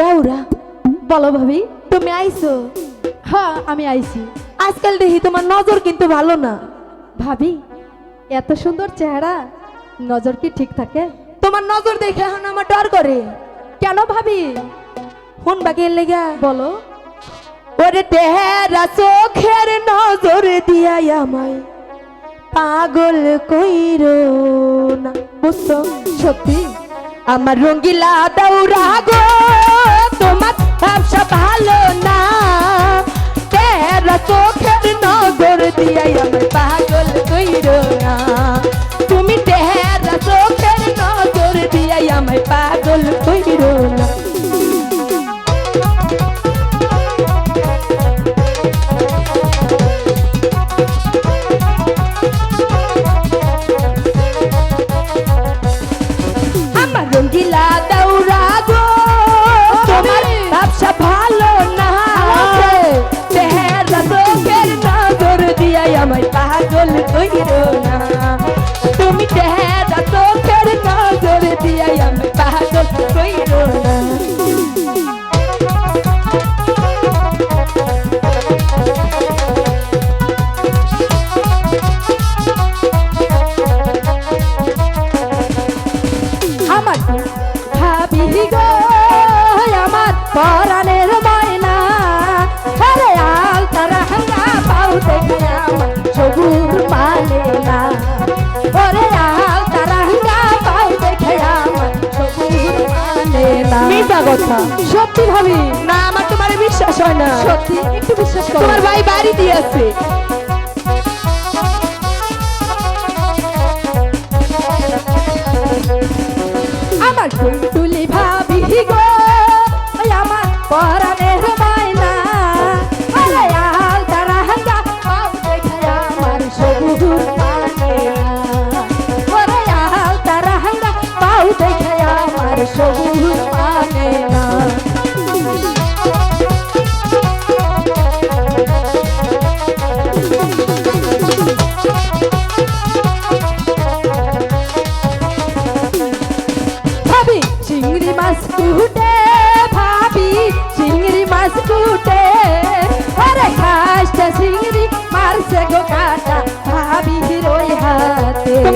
দাউরা বলো ভাবি তুমি আইছো? হ্যাঁ আমি আইছি। আজকাল দেখি তোমার নজর কিন্তু ভালো না। ভাবি এত সুন্দর চেহারা নজর কি ঠিক থাকে? তোমার নজর দেখে এখন আমার ডর করে। কেন ভাবি? ফোন বাকি লেগা। বলো। ওরে তেরা চোখের নজর দিয়াই আমায়। পাগল কইরো না। বুঝছ? সত্যি? আমার রঙ্গিলা দৌড়া গো তোমার ব্যবসা ভালো না। তেরা চোখের নজর দিয়াই আমার পাগল কইরো। পাগল কইরো না মিথ্যা কথা। সত্যি ভাবি। না আমার তোমার বিশ্বাস হয় না। সত্যি? একটু বিশ্বাস তোমার ভাই বাড়ি আমার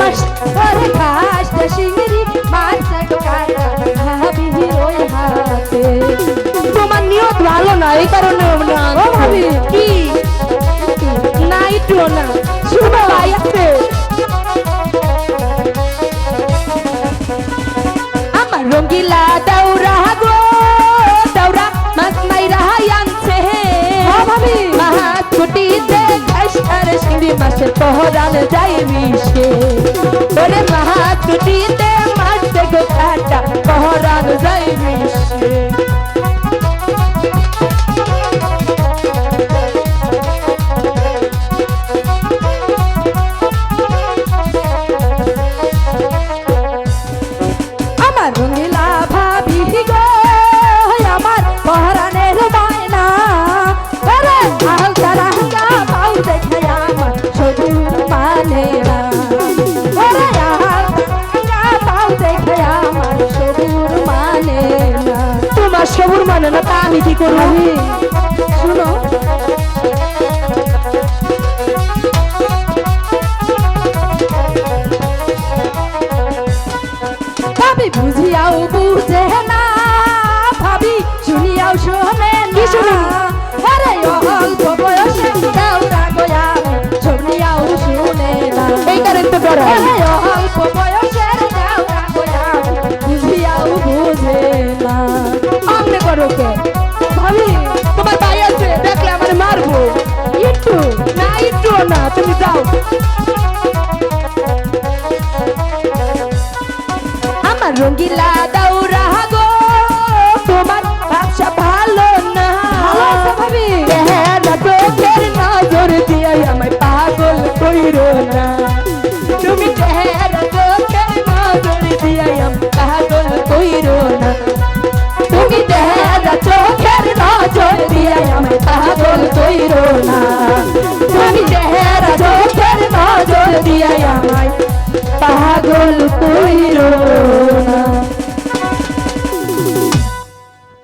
তোমার আরে খাসটা চিংড়ি মারছে কাটা তোমার নিয়ত ভালো না এই কারণে কি সিঁড়ি পহরান যাই মিশে ওরে মহা ছুটিতে মাছ গো কাটা পহরান যাই মিশে সবুর মানে না তা আমি কি করব? শুনো। বুঝিয়াও বুঝে রঙ্গিলা দৌড়া গো তোমার ব্যবসা ভালো না। ভালো আছে ভাবি। চেহারা চোখের নজর দিয়ে আমায় পাগল কইরো না। তুমি চেহারা চোখের নজর দিয়ে আমায় পাগল কইরো না। তুমি চেহারা চোখের নজর দিয়ে আমায় পাগল কইরো না। তুমি চেহারা চোখের নজর দিয়ে আমায় পাগল কইরো না।